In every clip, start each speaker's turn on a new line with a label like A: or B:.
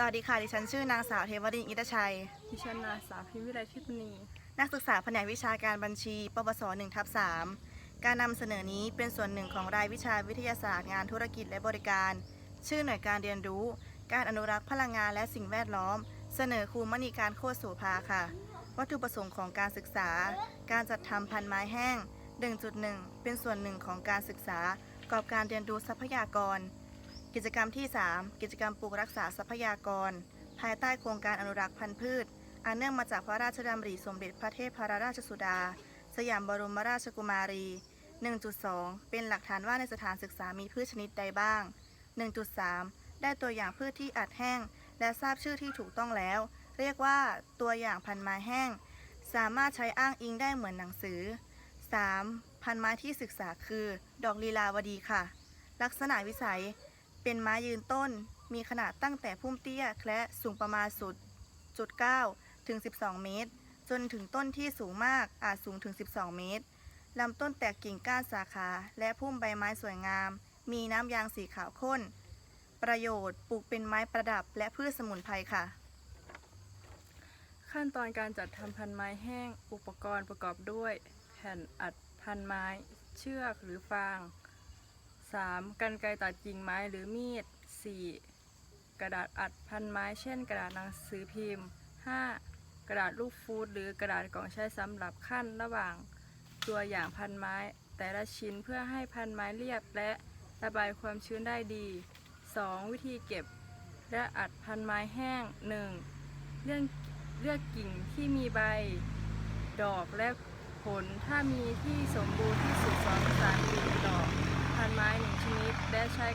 A: สวัสดีค่ะ ดิฉันชื่อนางสาวเทวรินอิตชัย
B: ดิฉันนางสาวพิมวิไลทิพนี
A: นักศึกษาแผนกวิชาการบัญชี ปวส1ทับ3การนำเสนอนี้เป็นส่วนหนึ่งของรายวิชาวิทยาศาสตร์งานธุรกิจและบริการ ชื่อหน่วยการเรียนรู้ การอนุรักษ์พลังงานและสิ่งแวดล้อม เสนอครูมณีการโคตรโสภาค่ะ วัตถุประสงค์ของการศึกษา การจัดทำพันไม้แห้ง 1.1 เป็นส่วนหนึ่งของการศึกษา กอบการเรียนรู้ทรัพยากร กิจกรรมที่ 3 กิจกรรมปลูกรักษาทรัพยากร ภายใต้โครงการอนุรักษ์พันธุ์พืช อันเนื่องมาจากพระราชดำริสมเด็จพระเทพรราชสุดา สยามบรมราชกุมารี 1.2 เป็นหลักฐานว่าในสถานศึกษามีพืชชนิดใดบ้าง 1.3 ได้ตัวอย่างพืชที่อัดแห้ง และทราบชื่อที่ถูกต้องแล้ว เรียกว่าตัวอย่างพันไม้แห้ง สามารถใช้อ้างอิงได้เหมือนหนังสือ 3. พันไม้ที่ศึกษาคือ ดอกลีลาวดีค่ะ ลักษณะวิสัย เป็นไม้ยืนต้น มีขนาดตั้งแต่พุ่มเตี้ยและสูงประมาณสุดจุด9ถึง 12 เมตร จนถึงต้นที่สูงมากอาจสูงถึง 12 เมตรลำต้นแตกกิ่งก้านสาขา และพุ่มใบไม้สวยงาม มีน้ำยางสีขาวข้น ประโยชน์ปลูกเป็นไม้ประดับและพืชสมุนไพรค่ะ
B: ขั้นตอนการจัดทำพันไม้แห้ง อุปกรณ์ประกอบด้วย แผ่นอัดพันไม้ เชือกหรือฟาง 3. กันไกรตัดกิ่งไม้หรือมีด 4. กระดาษอัดพันไม้ เช่น กระดาษหนังสือพิมพ์ 5. กระดาษลูกฟูดหรือกระดาษกล่องใช้สำหรับขั้นระหว่างตัวอย่างพันไม้ แต่ละชิ้นเพื่อให้พันไม้เรียบและระบายความชื้นได้ดี 2. วิธีเก็บและอัดพันไม้แห้ง 1. เรื่องเลือกกิ่งที่มีใบ ดอกและผลถ้ามีที่สมบูรณ์ที่สุด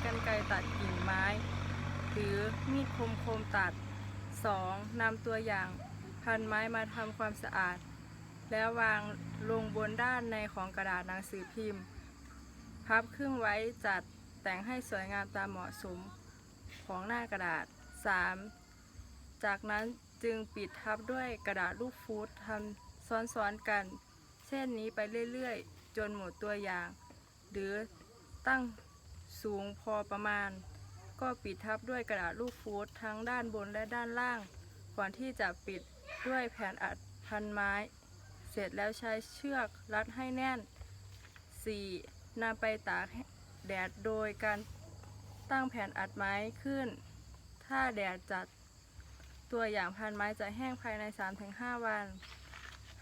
B: กรรไกรตัดกิ่งไม้ หรือมีดคมคมๆตัด 2. นำตัวอย่างพันไม้มาทำความสะอาด แล้ววางลงบนด้านในของกระดาษหนังสือพิมพ์ พับครึ่งไว้จัดแต่งให้สวยงามตามเหมาะสมของหน้ากระดาษ 3. จากนั้นจึงปิดทับด้วยกระดาษลูกฟูดทำซ้อนๆกัน เช่นนี้ไปเรื่อยๆ จนหมดตัวอย่าง หรือตั้ง สูงพอประมาณ ก็ปิดทับด้วยกระดาษลูกฟูดทั้งด้านบนและด้านล่าง ก่อนที่จะปิดด้วยแผ่นอัดพันไม้ เสร็จแล้วใช้เชือกรัดให้แน่น 4. นำไปตากแดดโดยการตั้งแผ่นอัดไม้ขึ้น ถ้าแดดจัดตัวอย่างพันไม้จะแห้งภายใน 3-5 วัน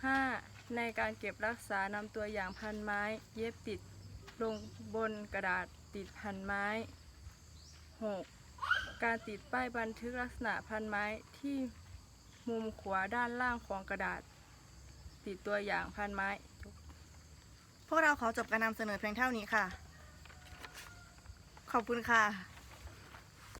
B: 5. ในการเก็บรักษานำตัวอย่างพันไม้ เย็บติดลงบนกระดาษ ติดพันไม้ 6. การติดป้ายบันทึกลักษณะพันไม้ที่มุมขวาด้านล่างของกระดาษ ติดตัวอย่างพันไม้
A: พวกเราขอจบการนำเสนอเพียงเท่านี้ค่ะ ขอบคุณค่ะ